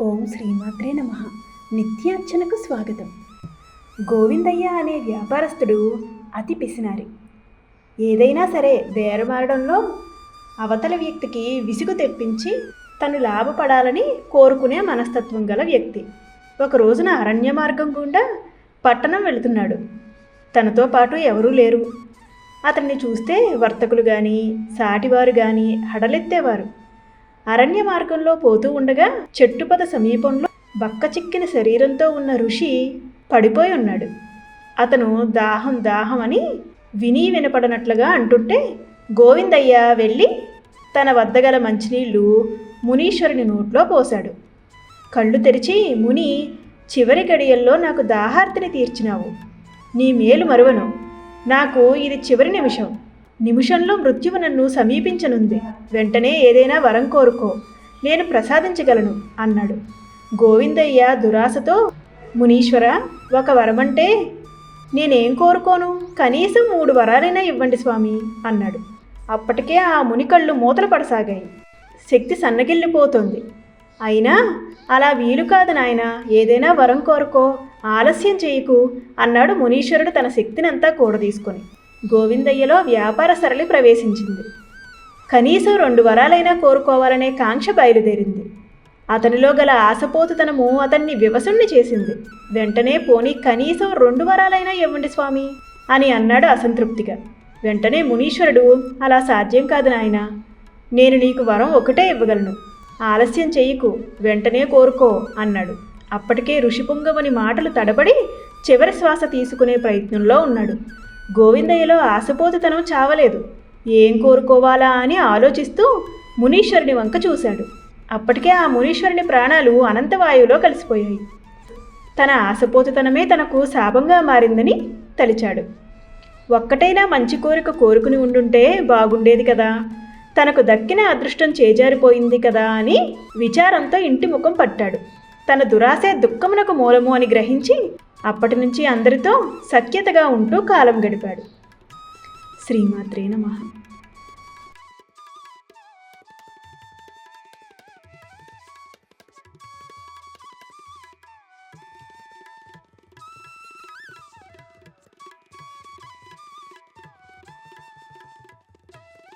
ఓం శ్రీమాత్రే నమ. నిత్యార్చనకు స్వాగతం. గోవిందయ్య అనే వ్యాపారస్తుడు అతి పిసినారి. ఏదైనా సరే బేరమారడంలో అవతల వ్యక్తికి విసుగు తెప్పించి తను లాభపడాలని కోరుకునే మనస్తత్వం గల వ్యక్తి. ఒక రోజున అరణ్య మార్గం గుండా పట్టణం వెళుతున్నాడు. తనతో పాటు ఎవరూ లేరు. అతన్ని చూస్తే వర్తకులు కానీ సాటివారు కానీ హడలెత్తేవారు. అరణ్య మార్గంలో పోతూ ఉండగా చెట్టుపద సమీపంలో బక్క చిక్కిన శరీరంతో ఉన్న ఋషి పడిపోయి ఉన్నాడు. అతను దాహం దాహం అని విని వినపడనట్లుగా అంటుంటే గోవిందయ్య వెళ్ళి తన వద్ద గల మంచినీళ్ళు మునీశ్వరుని నోట్లో పోశాడు. కళ్ళు తెరిచి ముని చివరి గడియల్లో నాకు దాహార్తిని తీర్చినావు. నీ మేలు మరువను. నాకు ఇది చివరి నిమిషం. నిమిషంలో మృత్యువు నన్ను సమీపించనుంది. వెంటనే ఏదైనా వరం కోరుకో. నేను ప్రసాదించగలను అన్నాడు. గోవిందయ్య దురాశతో మునీశ్వర ఒక వరమంటే నేనేం కోరుకోను? కనీసం మూడు వరాలైనా ఇవ్వండి స్వామి అన్నాడు. అప్పటికే ఆ మునికళ్ళు మూతలు పడసాగాయి. శక్తి సన్నగిల్లిపోతుంది. అయినా అలా వీలు కాదు నాయన ఏదైనా వరం కోరుకో ఆలస్యం చేయకు అన్నాడు మునీశ్వరుడు తన శక్తినంతా కూడదీసుకొని. గోవిందయ్యలో వ్యాపార సరళి ప్రవేశించింది. కనీసం రెండు వరాలైనా కోరుకోవాలనే కాంక్ష బయలుదేరింది. అతనిలో గల ఆశపోతుతనము అతన్ని వివసుణ్ణి చేసింది. వెంటనే పోనీ కనీసం రెండు వరాలైనా ఇవ్వండి స్వామి అని అన్నాడు అసంతృప్తిగా. వెంటనే మునీశ్వరుడు అలా సాధ్యం కాదు నాయన నేను నీకు వరం ఒకటే ఇవ్వగలను. ఆలస్యం చెయ్యకు వెంటనే కోరుకో అన్నాడు. అప్పటికే ఋషిపుంగవుని మాటలు తడబడి చివరి శ్వాస తీసుకునే ప్రయత్నంలో ఉన్నాడు. గోవిందయ్యలో ఆశపోతుతనం చావలేదు. ఏం కోరుకోవాలా అని ఆలోచిస్తూ మునీశ్వరుని వంక చూశాడు. అప్పటికే ఆ మునీశ్వరుని ప్రాణాలు అనంతవాయువులో కలిసిపోయాయి. తన ఆశపోతుతనమే తనకు శాపంగా మారిందని తలిచాడు. ఒక్కటైనా మంచి కోరిక కోరుకుని ఉండుంటే బాగుండేది కదా. తనకు దక్కిన అదృష్టం చేజారిపోయింది కదా అని విచారంతో ఇంటి ముఖం పట్టాడు. తన దురాశే దుఃఖమునకు మూలము అని గ్రహించి అప్పటి నుంచి అందరితో సఖ్యతగా ఉంటూ కాలం గడిపాడు. శ్రీమాత్రే నమః.